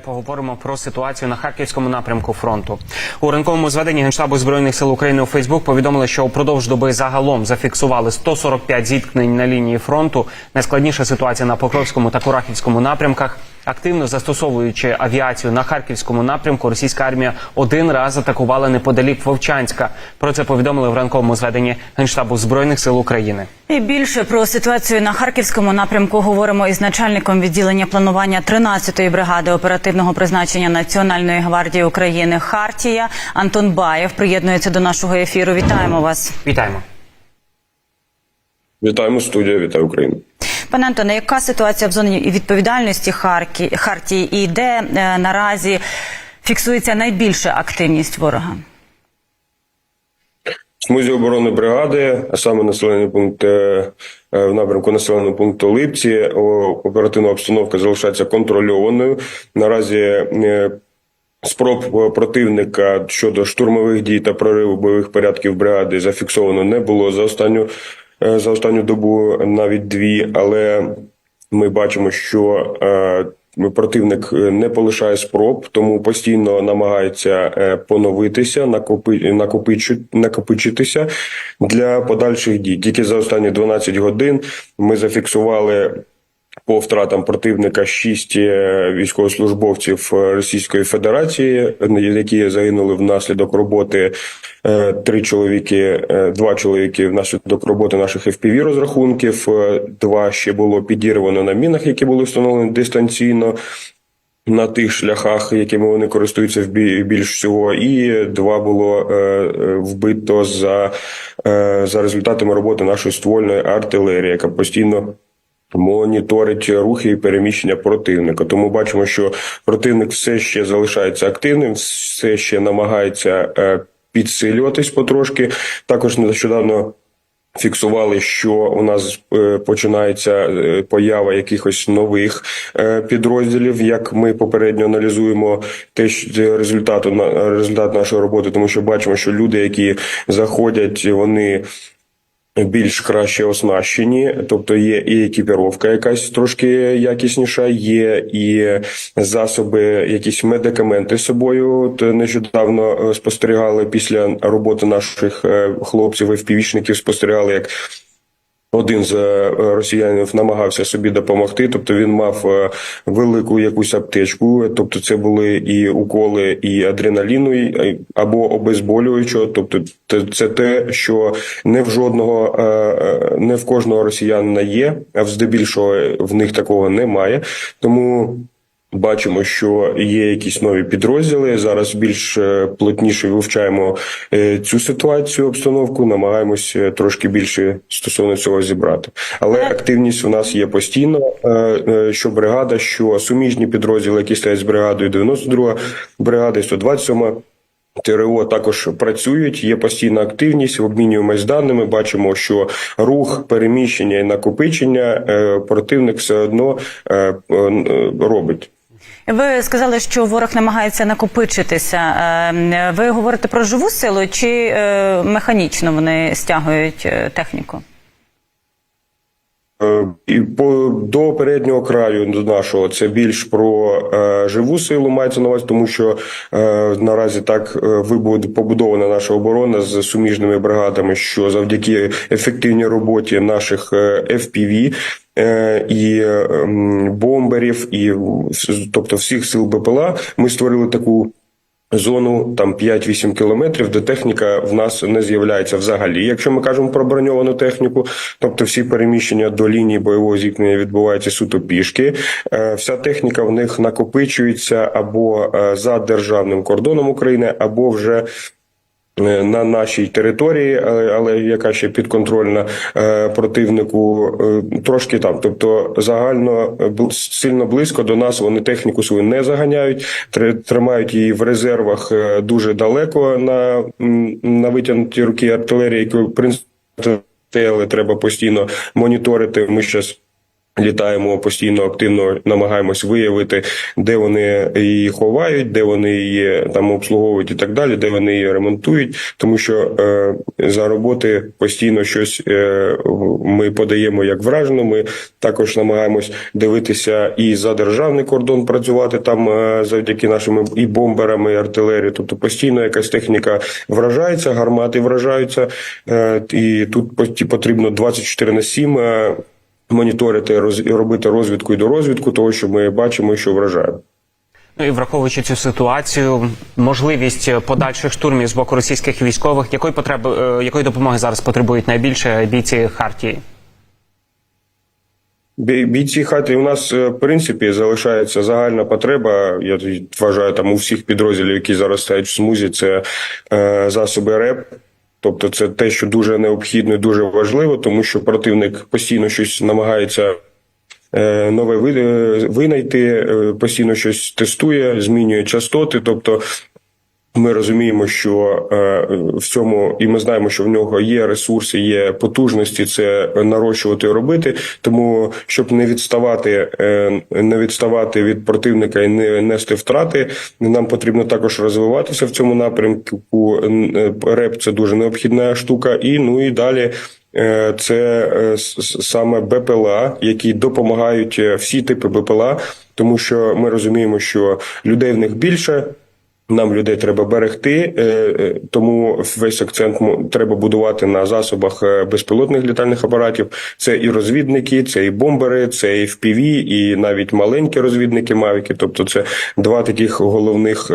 Поговоримо про ситуацію на харківському напрямку фронту. У ранковому зведенні Генштабу збройних сил України у Фейсбук повідомили, що упродовж доби загалом зафіксували 145 зіткнень на лінії фронту. Найскладніша ситуація на Покровському та Курахівському напрямках. Активно застосовуючи авіацію на харківському напрямку, російська армія один раз атакувала неподалік Вовчанська. Про це повідомили в ранковому зведенні Генштабу збройних сил України. І більше про ситуацію на харківському напрямку говоримо із начальником відділення планування 13-ї бригади оперативного призначення Національної гвардії України Хартія Антон Баєв приєднується до нашого ефіру. Вітаємо вас, Вітаємо. Вітаємо студія, вітаю Україну. Пане Антоне. Яка ситуація в зоні відповідальності Харкі Хартії і де е, наразі фіксується найбільша активність ворога? В смузі оборони бригади, а саме населений пункт е, е, в напрямку населеного пункту Липці, оперативна обстановка залишається контрольованою. Наразі е, спроб е, противника щодо штурмових дій та прориву бойових порядків бригади зафіксовано не було за останню за останню добу навіть дві, але ми бачимо, що е, противник е, не полишає спроб, тому постійно намагається е, поновитися, накопи, накопичитися для подальших дій. Тільки за останні 12 годин ми зафіксували. По втратам противника шість е, військовослужбовців е, Російської Федерації, е, які загинули внаслідок роботи. Е, Три чоловіки, е, два чоловіки внаслідок роботи наших FPV розрахунків. е, Два ще було підірвано на мінах, які були встановлені дистанційно на тих шляхах, якими вони користуються в більш всього, і два було вбито за, за результатами роботи нашої ствольної артилерії, яка постійно. Моніторить рухи і переміщення противника. Тому бачимо, що противник все ще залишається активним, все ще намагається підсилюватись потрошки. Також нещодавно Фіксували, що у нас е, починається е, поява якихось нових е, підрозділів. Як ми попередньо аналізуємо те, на результат нашої роботи, тому що бачимо, що люди, які заходять, вони більш краще оснащені, тобто є і екіпіровка якась трошки якісніша, є і засоби, якісь медикаменти з собою. Нещодавно е, спостерігали після роботи наших е, хлопців, і впівічників, спостерігали, як один з е, росіянів намагався собі допомогти, тобто він мав е, велику якусь аптечку, тобто це були і уколи, і адреналіну, або обезболюючого. Тобто, це те, що не в жодного, е, е, не в кожного росіянина є, а здебільшого в них такого немає. Тому. Бачимо, що є якісь нові підрозділи. Зараз більш е, плотніше вивчаємо е, цю ситуацію, обстановку. Намагаємось е, трошки більше стосовно цього зібрати. Але активність у нас є постійно. Що бригада, що суміжні підрозділи, які стоять з бригадою 92 бригада, 127 ТРО також працюють, є постійна активність, обмінюємось даними. Бачимо, що рух, переміщення і накопичення противник все одно робить. Ви сказали, що ворог намагається накопичитися. Е, Ви говорите про живу силу чи е, механічно вони стягують е, техніку? Е, І по до переднього краю до нашого це більш про е, живу силу мається на увазі, тому що е, наразі так е, вибуд- побудована наша оборона з суміжними бригадами, що завдяки ефективній роботі наших е, FPV і е, бомберів, і тобто всіх сил БПЛА, ми створили таку. Зону там 5-8 кілометрів, де техніка в нас не з'являється взагалі. Якщо ми кажемо про броньовану техніку, тобто всі переміщення до лінії бойового зіткнення відбуваються суто пішки. Е, Вся техніка в них накопичується або е, за державним кордоном України, або вже на нашій території, але, але яка ще підконтрольна е, противнику, е, трошки там. Тобто загально е, сильно близько до нас вони техніку свою не заганяють, тримають її в резервах е, дуже далеко на, на витягнуті руки артилерії, яку принципі треба постійно моніторити. Ми зараз Літаємо постійно активно, намагаємось виявити, де вони її ховають, де вони її там обслуговують і так далі, де вони її ремонтують. Тому що е, за роботи постійно щось е, ми подаємо як вражено. Ми також намагаємось дивитися і за державний кордон працювати там е, завдяки нашим і бомберам, і артилерії. Тобто постійно якась техніка вражається, гармати вражаються, е, і тут пот- потрібно 24 на 7 е, моніторити роз, і робити розвідку і до розвідку, того що ми бачимо, і що вражає. Ну і враховуючи цю ситуацію, можливість подальших штурмів з боку російських військових, якої потреби е, якої допомоги зараз потребують найбільше бійці Хартії? Бійці хати у нас е, в принципі залишається загальна потреба. Я вважаю там у всіх підрозділів, які зараз стоять в смузі, це е, засоби РЕП. Тобто, це те, що дуже необхідно і дуже важливо, тому що противник постійно щось намагається е, нове е, винайти, е, постійно щось тестує, змінює частоти. Тобто, ми розуміємо, що е, в цьому, і ми знаємо, що в нього є ресурси, є потужності це нарощувати і робити. Тому щоб не відставати, е, не відставати від противника і не нести втрати, нам потрібно також розвиватися в цьому напрямку. Е, Реп це дуже необхідна штука. І ну і далі. Це саме БПЛА, які допомагають всі типи БПЛА, тому що ми розуміємо, що людей в них більше, нам людей треба берегти, е, е, тому весь акцент треба будувати на засобах е, безпілотних літальних апаратів. Це і розвідники, це і бомбери, це і FPV, і навіть маленькі розвідники Мавіки. Тобто, це два таких головних,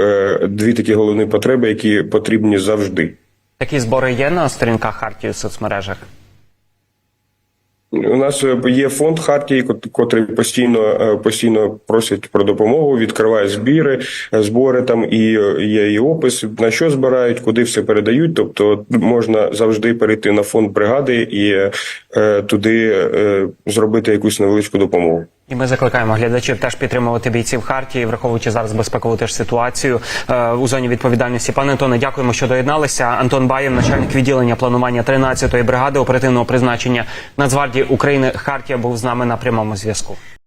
дві такі головні потреби, які потрібні завжди. Такі збори є на сторінках Хартії в соцмережах. У нас е, є фонд Хартії, кот- котрий постійно е, постійно просить про допомогу, відкриває збіри, е, збори там і є і опис на що збирають, куди все передають. Тобто можна завжди перейти на фонд бригади і туди зробити якусь невеличку допомогу. І ми закликаємо глядачів теж підтримувати бійців Хартії, враховуючи зараз безпекову теж ситуацію е, у зоні відповідальності. Пане Антоне, дякуємо, що доєдналися. Антон Баєв, начальник відділення планування 13-ї бригади оперативного призначення Нацгвардії України Хартія, був з нами на прямому зв'язку.